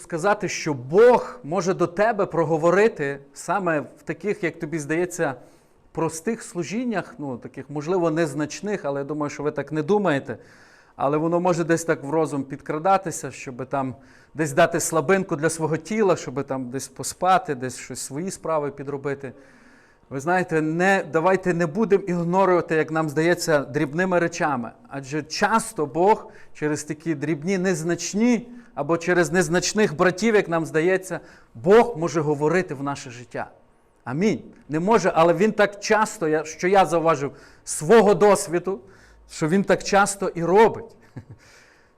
сказати, що Бог може до тебе проговорити саме в таких, як тобі здається, простих служіннях, ну таких, можливо, незначних, але я думаю, що ви так не думаєте. Але воно може десь так в розум підкрадатися, щоб там десь дати слабинку для свого тіла, щоб там десь поспати, десь щось свої справи підробити. Ви знаєте, не, давайте не будемо ігнорувати, як нам здається, дрібними речами. Адже часто Бог через такі дрібні, незначні або через незначних братів, як нам здається, Бог може говорити в наше життя. Амінь. Не може, але Він так часто, що я зауважив свого досвіду, що Він так часто і робить.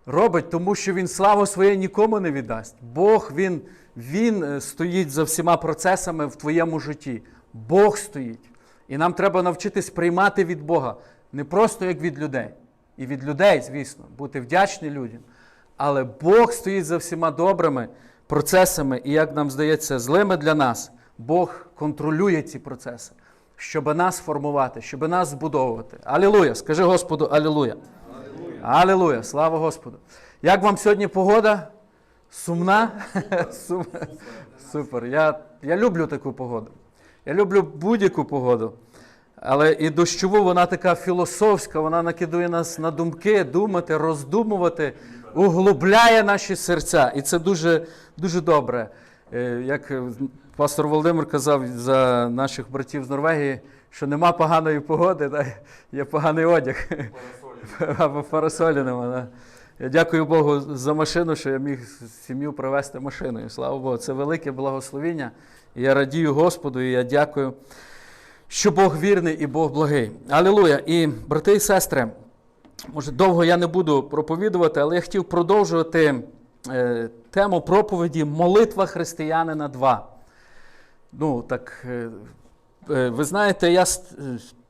Робить, тому що він славу своє нікому не віддасть. Бог він, він е, стоїть за всіма процесами в твоєму житті. Бог стоїть. І нам треба навчитись приймати від Бога не просто як від людей. І від людей, звісно, бути вдячні людям. Але Бог стоїть за всіма добрими процесами, і, як нам здається, злими для нас, Бог контролює ці процеси, щоб нас формувати, щоб нас збудовувати. Алілуя! Скажи Господу, Алілуя! Алілуя! Слава Господу! Як вам сьогодні погода? Сумна? Сум- Супер. Я, я люблю таку погоду. Я люблю будь-яку погоду. Але і дощову вона така філософська, вона накидує нас на думки, думати, роздумувати, углубляє наші серця. І це дуже, дуже добре. Е, Як е, пастор Володимир казав за наших братів з Норвегії, що нема поганої погоди, да? є поганий одяг. Або парасолі нема. Да? Я дякую Богу за машину, що я міг сім'ю привезти машиною. Слава Богу, це велике благословіння. І я радію Господу, і я дякую, що Бог вірний і Бог благий. Алілуя! І брати і сестри, може, довго я не буду проповідувати, але я хотів продовжувати е, тему проповіді Молитва християнина 2. Ну, так, е, е, ви знаєте, я, е,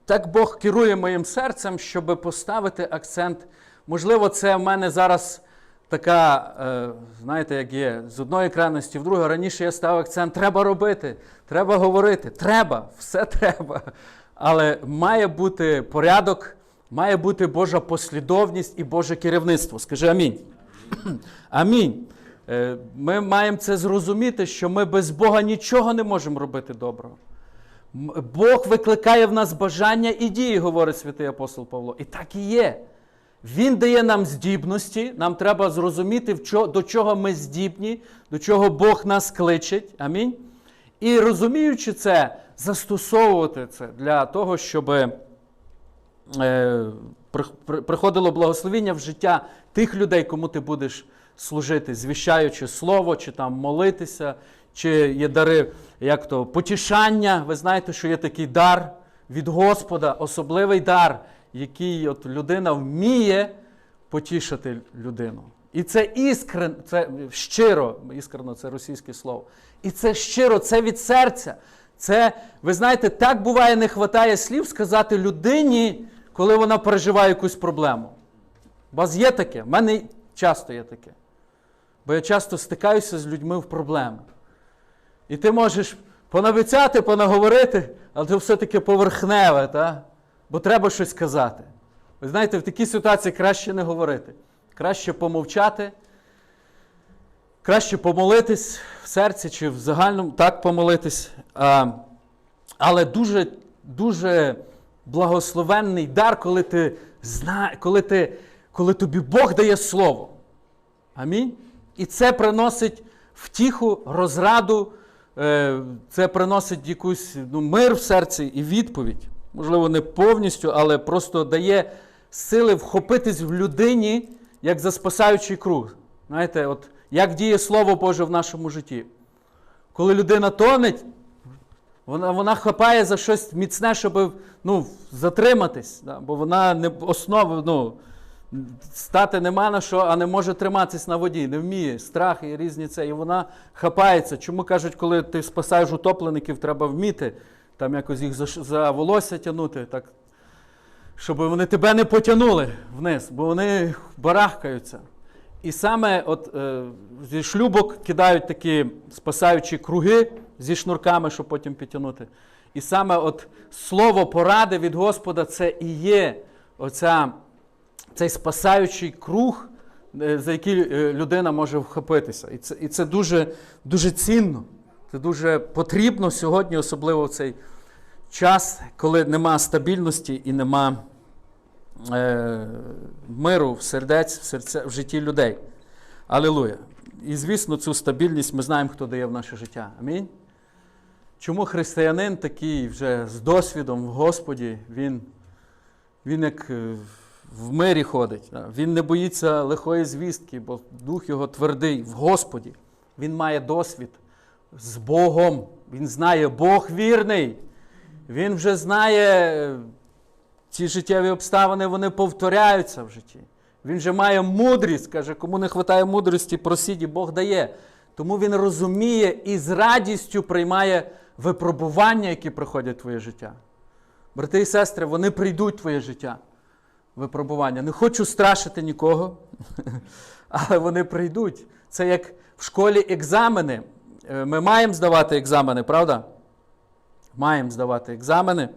так Бог керує моїм серцем, щоб поставити акцент. Можливо, це в мене зараз така, е, знаєте, як є, з одної крайності в другу. Раніше я ставив акцент, треба робити, треба говорити, треба, все треба. Але має бути порядок, має бути Божа послідовність і Боже керівництво. Скажи амінь. Амінь. Е, Ми маємо це зрозуміти, що ми без Бога нічого не можемо робити доброго. Бог викликає в нас бажання і дії, говорить святий апостол Павло. І так і є. Він дає нам здібності, нам треба зрозуміти, до чого ми здібні, до чого Бог нас кличить. Амінь. І розуміючи це, застосовувати це для того, щоб при- при- приходило благословіння в життя тих людей, кому ти будеш служити, звіщаючи слово, чи там молитися, чи є дари, як то, потішання. Ви знаєте, що є такий дар від Господа, особливий дар, який от людина вміє потішити людину. І це іскрен, це щиро, іскрено це російське слово. І це щиро, це від серця. Це, ви знаєте, так буває, не вистачає слів сказати людині, коли вона переживає якусь проблему. У вас є таке? У мене часто є таке. Бо я часто стикаюся з людьми в проблеми. І ти можеш понавицяти, понаговорити, але це все-таки поверхневе, та? бо треба щось сказати. Ви знаєте, в такій ситуації краще не говорити. Краще помовчати, краще помолитись в серці чи в загальному так помолитись. А, але дуже, дуже благословенний дар, коли ти зна... коли, ти... коли тобі Бог дає слово. Амінь. І це приносить втіху, розраду, е, це приносить якусь ну, мир в серці і відповідь. Можливо, не повністю, але просто дає сили вхопитись в людині як за спасаючий круг. Знаєте, от як діє Слово Боже в нашому житті. Коли людина тонеть, вона, вона хапає за щось міцне, щоб ну, затриматись, да? бо вона не основа, ну, стати нема на що, а не може триматись на воді, не вміє. Страх і різні це. І вона хапається. Чому кажуть, коли ти спасаєш утоплеників, треба вміти там якось їх за, за волосся тягнути, так, щоб вони тебе не потягнули вниз, бо вони барахкаються. І саме от, е, зі шлюбок кидають такі спасаючі круги зі шнурками, щоб потім підтягнути. І саме от слово поради від Господа це і є оця, цей спасаючий круг е, за які е, людина може вхопитися. І це, і це дуже, дуже цінно. Це дуже потрібно сьогодні, особливо в цей час, коли нема стабільності і нема е, миру в сердець, в, серця, в житті людей. Алілуя. І звісно, цю стабільність ми знаємо, хто дає в наше життя. Амінь. Чому християнин такий вже з досвідом в Господі, він, він як е, в мирі ходить, він не боїться лихої звістки, бо дух його твердий в Господі. Він має досвід з Богом. Він знає, Бог вірний. Він вже знає, е, ці життєві обставини вони повторяються в житті. Він же має мудрість, каже, кому не вистачає мудрості, просіть, Бог дає. Тому він розуміє і з радістю приймає випробування, які приходять в твоє життя. Брати і сестри, вони прийдуть в твоє життя. Випробування. Не хочу страшити нікого, але вони прийдуть. Це як в школі екзамени. Е, Ми маємо здавати екзамени, правда? Маємо здавати екзамени.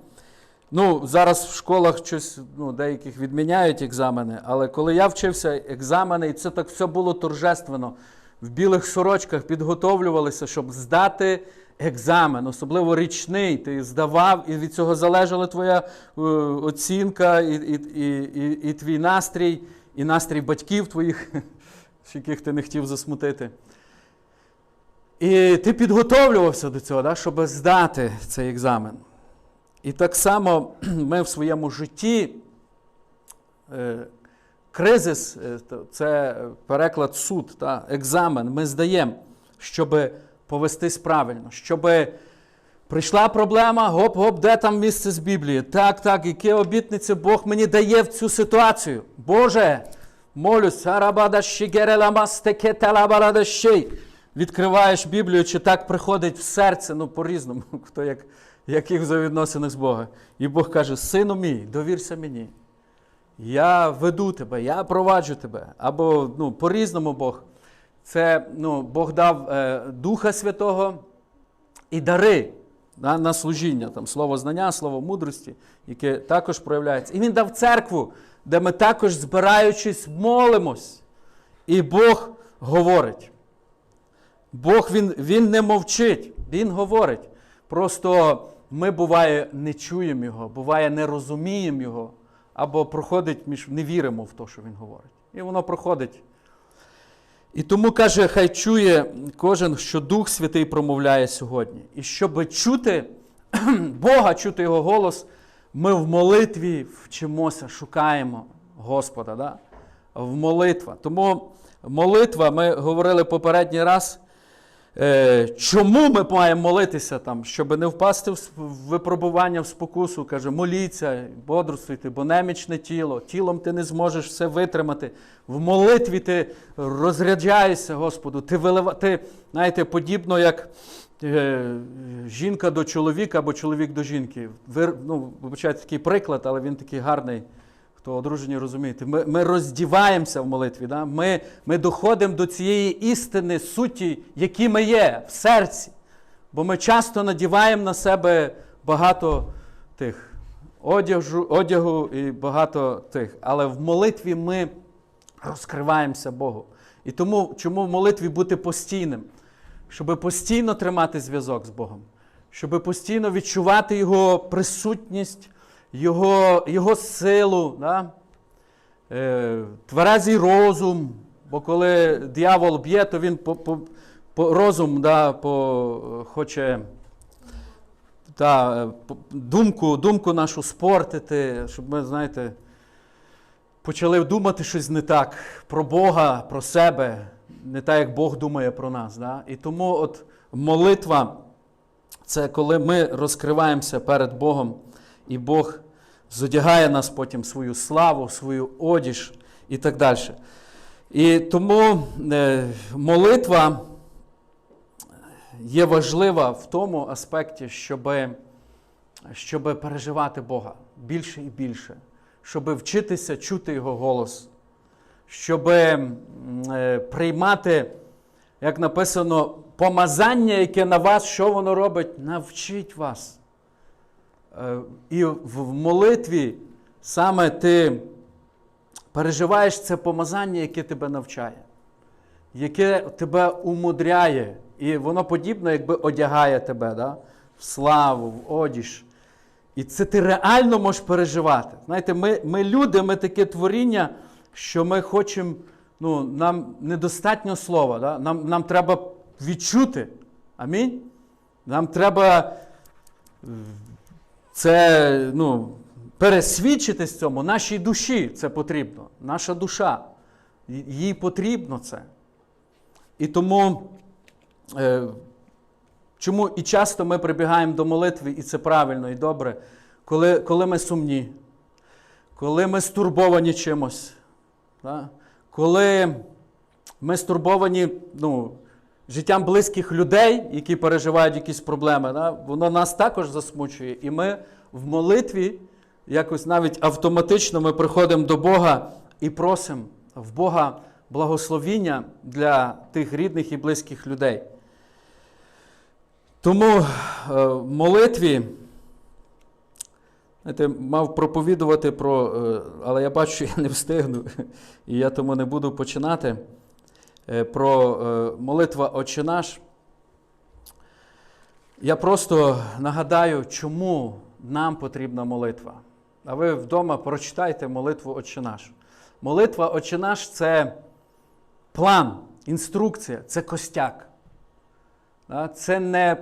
Ну, зараз в школах щось, ну, деяких відміняють екзамени, але коли я вчився екзамени, і це так все було торжественно, в білих сорочках підготовлювалися, щоб здати екзамен, особливо річний. Ти здавав, і від цього залежала твоя е, оцінка, і, і, і, і, і твій настрій, і настрій батьків твоїх, яких ти не хотів засмутити. І ти підготовлювався до цього, да, щоб здати цей екзамен. І так само ми в своєму житті, е, кризис, е, це переклад суд, та, екзамен, ми здаємо, щоб повестись правильно, щоб прийшла проблема, гоп-гоп, де там місце з Біблії? Так, так, які обітниці Бог мені дає в цю ситуацію. Боже, молюсь. Відкриваєш Біблію, чи так приходить в серце, ну по-різному, хто як, яких взаємодносинах з Бога. І Бог каже: Сину мій, довірся мені. Я веду тебе, я проваджу тебе. Або ну, по-різному Бог. Це ну, Бог дав е, Духа Святого і дари на, на служіння, там, слово знання, слово мудрості, яке також проявляється. І Він дав церкву, де ми також, збираючись, молимось. І Бог говорить. Бог він, він не мовчить, Він говорить. Просто ми буває не чуємо Його, буває не розуміємо Його, або проходить між не віримо в те, що Він говорить. І воно проходить. І тому каже, хай чує кожен, що Дух Святий промовляє сьогодні. І щоб чути Бога, чути Його голос, ми в молитві вчимося, шукаємо Господа. Да? В молитва. Тому молитва, ми говорили попередній раз. Е, Чому ми маємо молитися там, щоб не впасти в випробування в спокусу? Каже, моліться, бодрствуйте, бо немічне тіло, тілом ти не зможеш все витримати. В молитві ти розряджаєшся, Господу, ти вилива, ти, знаєте, подібно як е, жінка до чоловіка або чоловік до жінки. Ви, ну, вибачайте, такий приклад, але він такий гарний. Хто одружені розумієте, ми ми роздіваємося в молитві. Да? Ми ми доходимо до цієї істини, суті, які ми є в серці. Бо ми часто надіваємо на себе багато тих одягу, одягу і багато тих. Але в молитві ми розкриваємося Богу. І тому, чому в молитві бути постійним? Щоб постійно тримати зв'язок з Богом, щоб постійно відчувати Його присутність. Його його силу, да? е, тверезий розум, бо коли диявол б'є, то він по, по, по розум да, по, хоче да, по, думку думку нашу спортити, щоб ми, знаєте, почали думати щось не так про Бога, про себе, не так, як Бог думає про нас. Да? І тому от молитва це коли ми розкриваємося перед Богом, і Бог зодягає нас потім свою славу, свою одіж і так далі. І тому е, молитва є важлива в тому аспекті, щоб, щоб переживати Бога більше і більше, щоб вчитися чути Його голос, щоб е, приймати, як написано, помазання, яке на вас, що воно робить, навчить вас. І в молитві саме ти переживаєш це помазання, яке тебе навчає, яке тебе умудряє, і воно подібно, якби одягає тебе да? в славу, в одіж. І це ти реально можеш переживати. Знаєте, ми, ми люди, ми таке творіння, що ми хочемо, ну, нам недостатньо слова, да? нам, нам треба відчути. Амінь. Нам треба е, це, ну, пересвідчитись цьому. Нашій душі це потрібно. Наша душа. Їй потрібно це. І тому. Е, Чому і часто ми прибігаємо до молитви, і це правильно і добре, коли, коли ми сумні, коли ми стурбовані чимось, да? коли ми стурбовані ну, життям близьких людей, які переживають якісь проблеми, да? воно нас також засмучує. І ми в молитві якось навіть автоматично ми приходимо до Бога і просимо в Бога благословіння для тих рідних і близьких людей. Тому е, в молитві, знаєте, мав проповідувати про, е, але я бачу, що я не встигну, і я тому не буду починати. Е, Про е, молитва Отче наш. Я просто нагадаю, чому нам потрібна молитва. А ви вдома прочитайте молитву Отче наш. Молитва Отче наш це план, інструкція, це костяк. Це не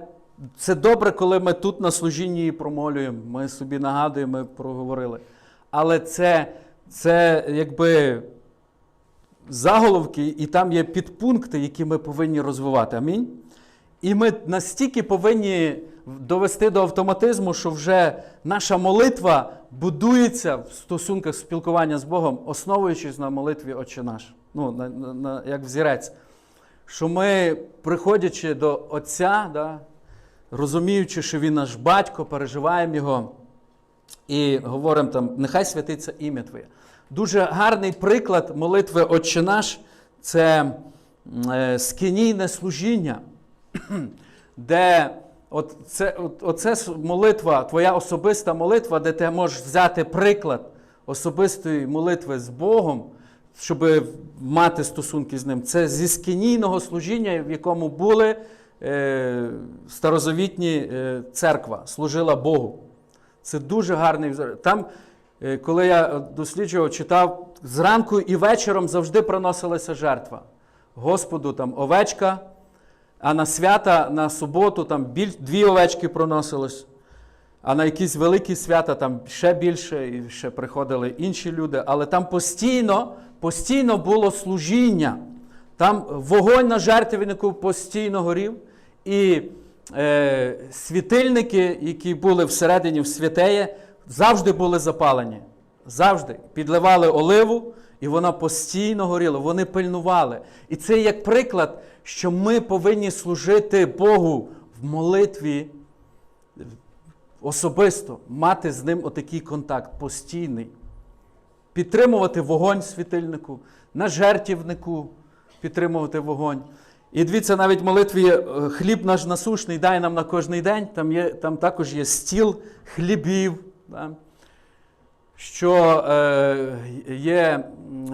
це добре, коли ми тут на служінні її промолюємо, ми собі нагадуємо, ми проговорили. Але це, це якби заголовки, і там є підпункти, які ми повинні розвивати. Амінь. І ми настільки повинні довести до автоматизму, що вже наша молитва будується в стосунках спілкування з Богом, основуючись на молитві Отче наш. Ну, на, на, на, як взірець. Що ми, приходячи до Отця, да, розуміючи, що Він наш батько, переживаємо Його і говоримо там, нехай святиться ім'я Твоє. Дуже гарний приклад молитви Отче наш це е, скинійне служіння, де от це, от, оце молитва, твоя особиста молитва, де ти можеш взяти приклад особистої молитви з Богом, щоб мати стосунки з ним. Це зі скинійного служіння, в якому були е, старозавітні е, церква, служила Богу. Це дуже гарний взор. Коли я досліджував, читав, зранку і вечором завжди приносилася жертва. Господу там овечка, а на свята, на суботу там біль, дві овечки проносилось. А на якісь великі свята там ще більше, і ще приходили інші люди. Але там постійно, постійно було служіння. Там вогонь на жертвеннику постійно горів. І е, світильники, які були всередині в святеє, завжди були запалені. Завжди підливали оливу, і вона постійно горіла. Вони пильнували. І це як приклад, що ми повинні служити Богу в молитві особисто, мати з ним отакий контакт постійний. Підтримувати вогонь світильнику, на жертівнику підтримувати вогонь. І дивіться, навіть в молитві е, хліб наш насушний, дай нам на кожний день. Там, є, там також є стіл хлібів, що е, є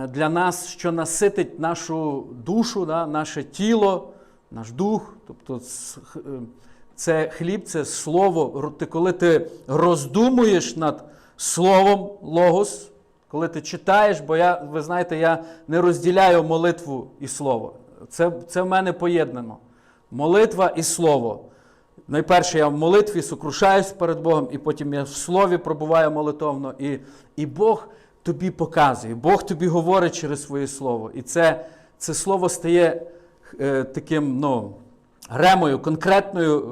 для нас, що наситить нашу душу, наше тіло, наш дух. Тобто е, це хліб, це слово. Ти, коли ти роздумуєш над словом Логос, коли ти читаєш, бо я, ви знаєте, я не розділяю молитву і слово. Це, це в мене поєднано. Молитва і слово. Найперше я в молитві сокрушаюсь перед Богом, і потім я в слові пробуваю молитовно. І, і Бог тобі показує, Бог тобі говорить через своє слово. І це, це слово стає е, таким ну, ремою, конкретною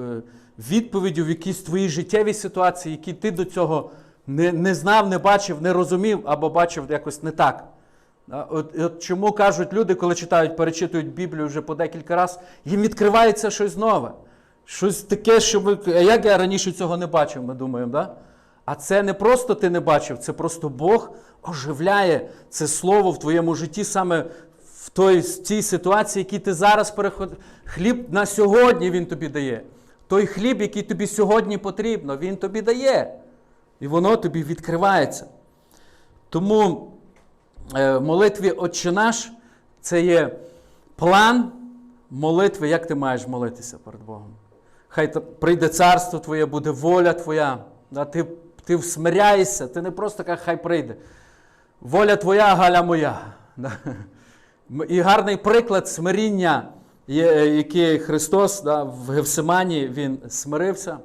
е, відповіддю в якісь твої життєві ситуації, які ти до цього не, не знав, не бачив, не розумів або бачив якось не так. От, от чому кажуть люди, коли читають, перечитують Біблію вже по декілька разів, їм відкривається щось нове. Щось таке, що ми. А як я раніше цього не бачив, ми думаємо, да? А це не просто ти не бачив, це просто Бог оживляє це слово в твоєму житті саме в той, в цій ситуації, якій ти зараз переходиш. Хліб на сьогодні він тобі дає. Той хліб, який тобі сьогодні потрібно, він тобі дає. І воно тобі відкривається. Тому е, молитві Отче наш це є план молитви, як ти маєш молитися перед Богом. Хай прийде царство Твоє, буде воля Твоя. Да, ти, ти всмиряєшся, ти не просто кажеш, хай прийде. Воля Твоя, Галя моя. Да. І гарний приклад смиріння, який Христос да, в Гевсимані Він смирився.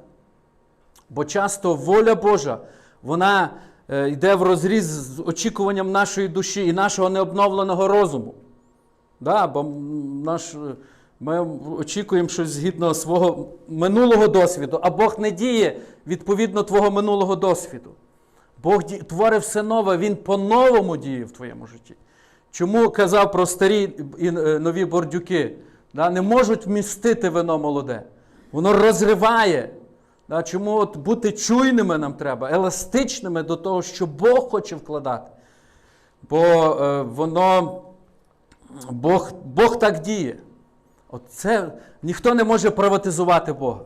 Бо часто воля Божа, вона е, йде в розріз з очікуванням нашої душі і нашого необновленого розуму. Да, бо наш, е, ми очікуємо щось згідно свого минулого досвіду, а Бог не діє відповідно твого минулого досвіду. Бог ді- творить все нове, Він по-новому діє в твоєму житті. Чому казав про старі і е, нові бордюки? Да, не можуть вмістити вино молоде. Воно розриває. Да, чому от бути чуйними нам треба, еластичними до того, що Бог хоче вкладати. Бо е, воно, Бог, Бог так діє. От це, ніхто не може приватизувати Бога.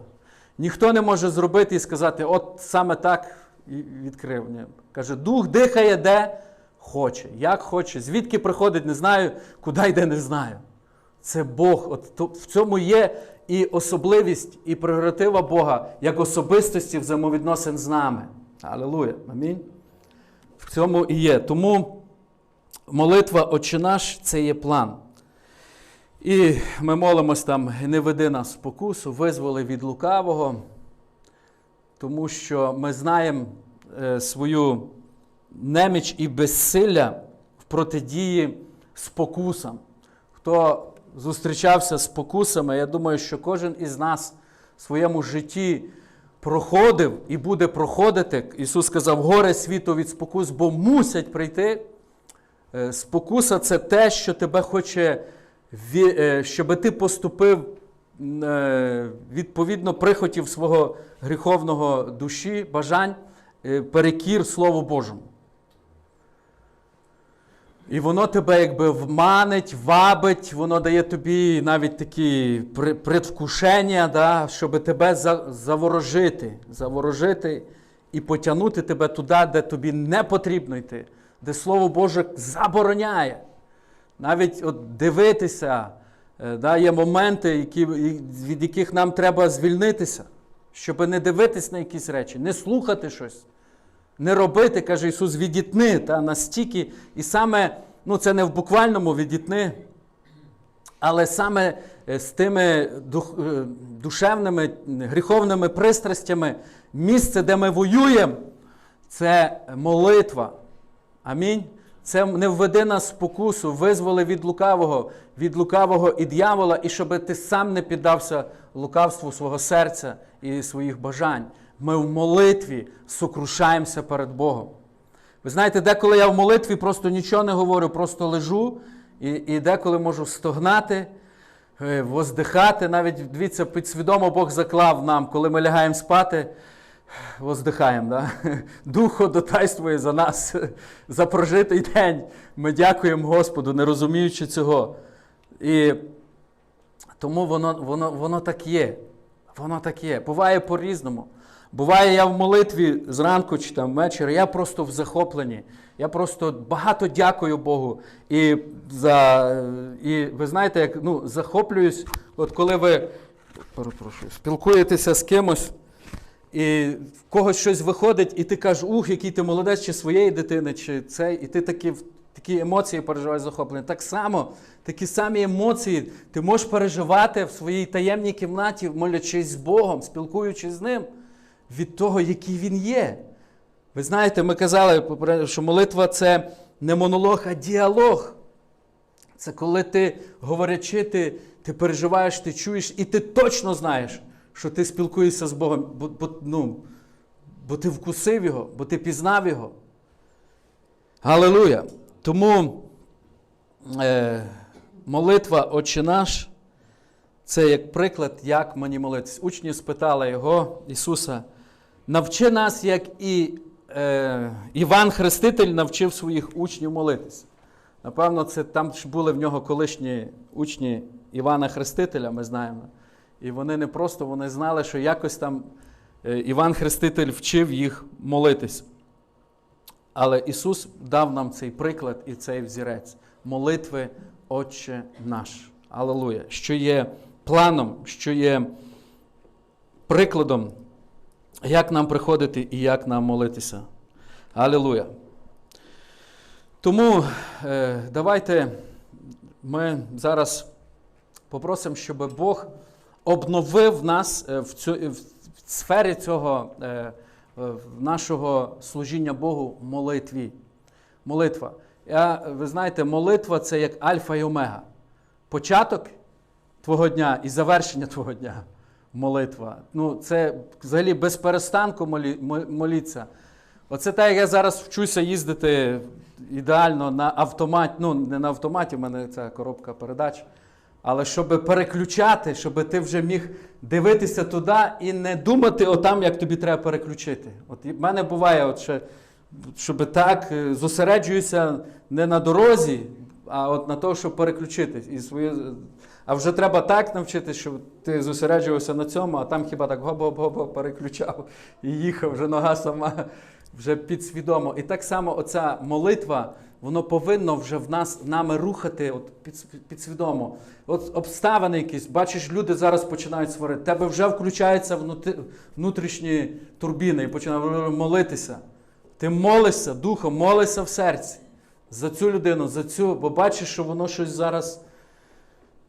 Ніхто не може зробити і сказати, от саме так і відкрив. Ні. Каже, дух дихає де хоче, як хоче. Звідки приходить, не знаю, куди йде, не знаю. Це Бог. От то- в цьому є і особливість, і прерогатива Бога як особистості взаємовідносин з нами. Алілуя. Амінь. В цьому і є. Тому молитва Отче наш це є план. І ми молимось там, не веди нас спокусу, визволи від лукавого, тому що ми знаємо е, свою неміч і безсилля в протидії спокусам. Хто зустрічався з спокусами, я думаю, що кожен із нас в своєму житті проходив і буде проходити. Ісус сказав, горе світу від спокус, бо мусять прийти. Е, Спокуса це те, що тебе хоче, щоб ти поступив е, відповідно прихотів свого гріховного душі, бажань, е, перекір Слову Божому. І воно тебе якби вманить, вабить, воно дає тобі навіть такі предвкушення, да, щоб тебе заворожити, заворожити і потягнути тебе туди, де тобі не потрібно йти, де Слово Боже забороняє. Навіть от дивитися, е, да, є моменти, які, від яких нам треба звільнитися, щоб не дивитись на якісь речі, не слухати щось не робити, каже Ісус, відітни та настільки. І саме, ну це не в буквальному відітни, але саме е, з тими дух, е, душевними, гріховними пристрастями, місце, де ми воюємо, це молитва. Амінь. Це не введи нас в спокусу, визволи від лукавого, від лукавого і дьявола, і щоб ти сам не піддався лукавству свого серця і своїх бажань. Ми в молитві сокрушаємося перед Богом. Ви знаєте, деколи я в молитві просто нічого не говорю, просто лежу, і, і деколи можу стогнати, е, воздихати. Навіть дивіться, підсвідомо Бог заклав нам, коли ми лягаємо спати, воздихаємо. Да? Дух ходатайствує за нас, за прожитий день. Ми дякуємо Господу, не розуміючи цього. І тому воно, воно, воно так є. Воно так є. Буває по-різному. Буває, я в молитві зранку чи там ввечері, я просто в захопленні. Я просто багато дякую Богу. І, за, і ви знаєте, як ну, захоплююсь, от коли ви перепрошую, спілкуєтеся з кимось, і в когось щось виходить, і ти кажеш, ух, який ти молодець, чи своєї дитини, чи цей, і ти такі, такі емоції переживаєш захоплення. Так само, такі самі емоції ти можеш переживати в своїй таємній кімнаті, молячись з Богом, спілкуючись з ним від того, який він є. Ви знаєте, ми казали, що молитва це не монолог, а діалог. Це коли ти, говорячи, ти, ти переживаєш, ти чуєш, і ти точно знаєш, що ти спілкуєшся з Богом, бо, бо, ну, бо ти вкусив його, бо ти пізнав його. Галилуя! Тому е, молитва Отче наш це як приклад, як мені молитись. Учні спитали його, Ісуса, навчи нас, як і е, Іван Хреститель навчив своїх учнів молитись. Напевно, це там ж були в нього колишні учні Івана Хрестителя, ми знаємо. І вони не просто вони знали, що якось там е, Іван Хреститель вчив їх молитись. Але Ісус дав нам цей приклад і цей взірець молитви Отче наш. Алелуя! Що є планом, що є прикладом, як нам приходити і як нам молитися. Алілуя! Тому е, давайте ми зараз попросимо, щоб Бог обновив нас е, в, цю, в сфері цього е, е, нашого служіння Богу молитві. Молитва. Я, ви знаєте, молитва це як альфа і омега. Початок твого дня і завершення твого дня. Молитва. Ну, це взагалі без перестанку молі, моліться. Оце так, як я зараз вчуся їздити ідеально на автоматі, ну не на автоматі, в мене ця коробка передач. Але щоб переключати, щоб ти вже міг дивитися туди і не думати отам, як тобі треба переключити. От в мене буває, от ще, щоб так е, зосереджуюся не на дорозі, а от на те, щоб переключитись. І своє... А вже треба так навчитися, щоб ти зосереджувався на цьому, а там хіба так гоп-гоп-гоп переключав і їхав, вже нога сама вже підсвідомо. І так само оця молитва, воно повинно вже в нас нами рухати от під, підсвідомо. От обставини якісь, бачиш, люди зараз починають сварити. Тебе вже включаються внутрішні турбіни і починають молитися. Ти молишся духом, молишся в серці за цю людину, за цю, бо бачиш, що воно щось зараз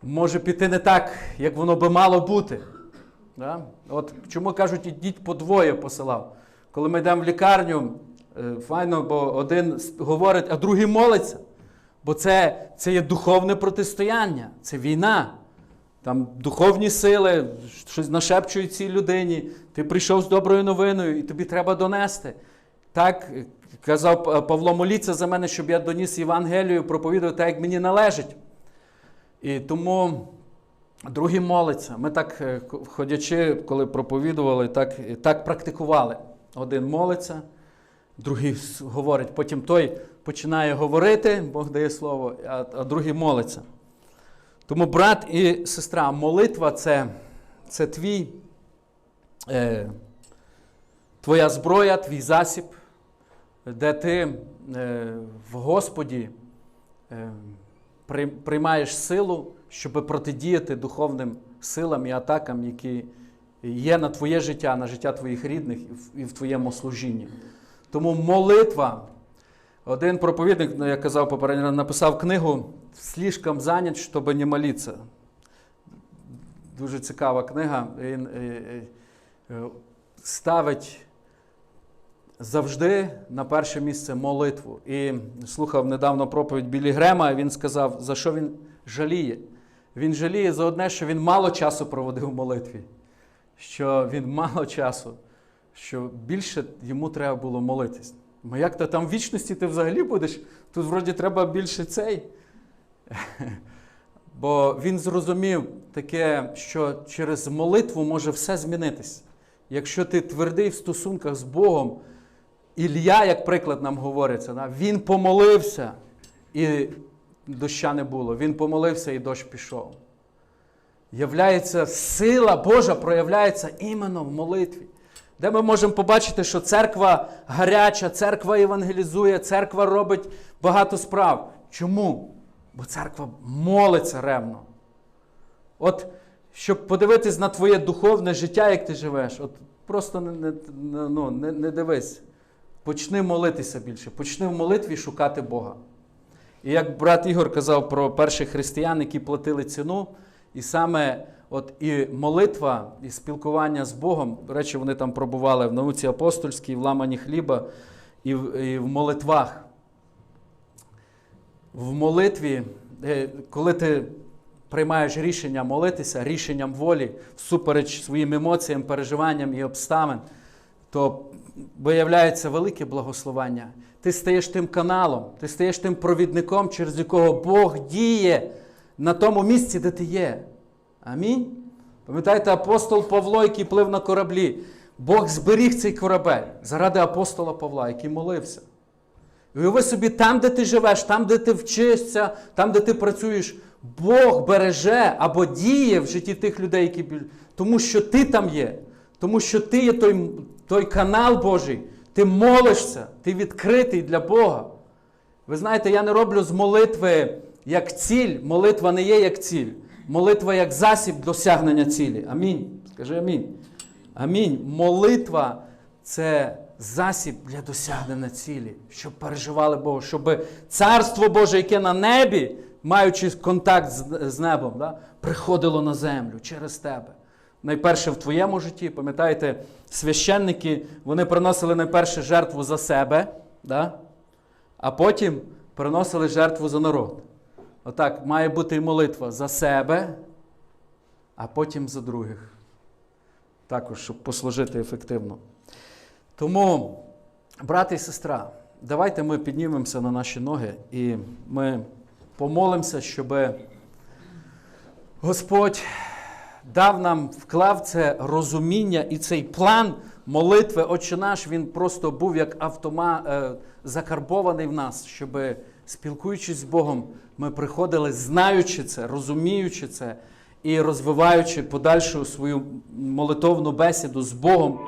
може піти не так, як воно би мало бути. Да? От чому кажуть, ідіть по двоє посилав. Коли ми йдемо в лікарню, файно, бо один говорить, а другий молиться. Бо це, це є духовне протистояння, це війна. Там духовні сили, щось нашепчують цій людині. Ти прийшов з доброю новиною, і тобі треба донести. Так е, казав Павло, моліться за мене, щоб я доніс Євангелію, проповідував так, як мені належить. І тому другі моляться. Ми так, е, ходячи, коли проповідували, так, так практикували. Один молиться, другий говорить, потім той починає говорити, Бог дає слово, а, а другий молиться. Тому, брат і сестра, молитва це, це твій, е, твоя зброя, твій засіб, де ти е, в Господі е, при- приймаєш силу, щоб протидіяти духовним силам і атакам, які є на твоє життя, на життя твоїх рідних і в- і в твоєму служінні. Тому молитва. Один проповідник, ну, я казав попередньо, написав книгу «Слишком занят, щоб не молитися». Дуже цікава книга. Він е, е, е, ставить завжди на перше місце молитву. І слухав недавно проповідь Білі Грема, він сказав, за що він жаліє. Він жаліє за одне, що він мало часу проводив в молитві, що він мало часу, що більше йому треба було молитись. Ну як то там в вічності ти взагалі будеш? Тут вроді треба більше цей. Бо він зрозумів таке, що через молитву може все змінитись. Якщо ти твердий в стосунках з Богом, Ілля, як приклад нам говориться, він помолився і доща не було. Він помолився і дощ пішов. Являється сила Божа проявляється іменно в молитві. Де ми можемо побачити, що церква гаряча, церква евангелізує, церква робить багато справ. Чому? Бо церква молиться ревно. От, щоб подивитись на твоє духовне життя, як ти живеш, от просто не, не, ну, не, не дивись. Почни молитися більше, почни в молитві шукати Бога. І як брат Ігор казав про перших християн, які платили ціну, і саме от і молитва, і спілкування з Богом, до речі, вони там пробували в науці апостольській, в ламані хліба і в, і в молитвах. В молитві, е, коли ти приймаєш рішення молитися, рішенням волі, всупереч своїм емоціям, переживанням і обставин, то виявляється велике благословення. Ти стаєш тим каналом, ти стаєш тим провідником, через якого Бог діє на тому місці, де ти є. Амінь. Пам'ятаєте, апостол Павло, який плив на кораблі. Бог зберіг цей корабель заради апостола Павла, який молився. І Уяви собі, там, де ти живеш, там, де ти вчишся, там, де ти працюєш, Бог береже або діє в житті тих людей, які тому що ти там є, тому що ти є той, той канал Божий, Ти молишся, ти відкритий для Бога. Ви знаєте, я не роблю з молитви як ціль. Молитва не є як ціль. Молитва як засіб досягнення цілі. Амінь. Скажи амінь. Амінь. Молитва це засіб для досягнення цілі, щоб переживали Бога, щоб царство Боже, яке на небі, маючи контакт з, небом, да, приходило на землю через тебе. Найперше в твоєму житті, пам'ятаєте, священники вони приносили найперше жертву за себе, да? а потім приносили жертву за народ. Отак, має бути молитва за себе, а потім за других. Також, щоб послужити ефективно. Тому, брати і сестра, давайте ми піднімемося на наші ноги і ми помолимося, щоб Господь дав нам, вклав це розуміння і цей план молитви Отче наш, він просто був як автома е, закарбований в нас, щоб, спілкуючись з Богом, ми приходили, знаючи це, розуміючи це і розвиваючи подальшу свою молитовну бесіду з Богом.